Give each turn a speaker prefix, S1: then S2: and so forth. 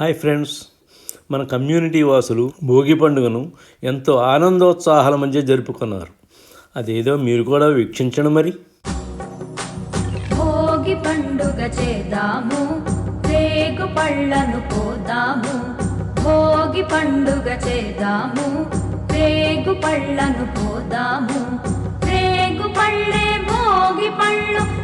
S1: Hi friends. మన community వాసులు భోగి పండుగను ఎంతో ఆనందోత్సాహాల మధ్య జరుపుకున్నారు. అదేదో మీరు కూడా వీక్షించండి మరి.
S2: భోగి పండుగ చేద్దాము రేగు పళ్ళను పోదాము భోగి పండుగ చేద్దాము రేగు పళ్ళను పోదాము రేగు పళ్ళే భోగి పళ్ళు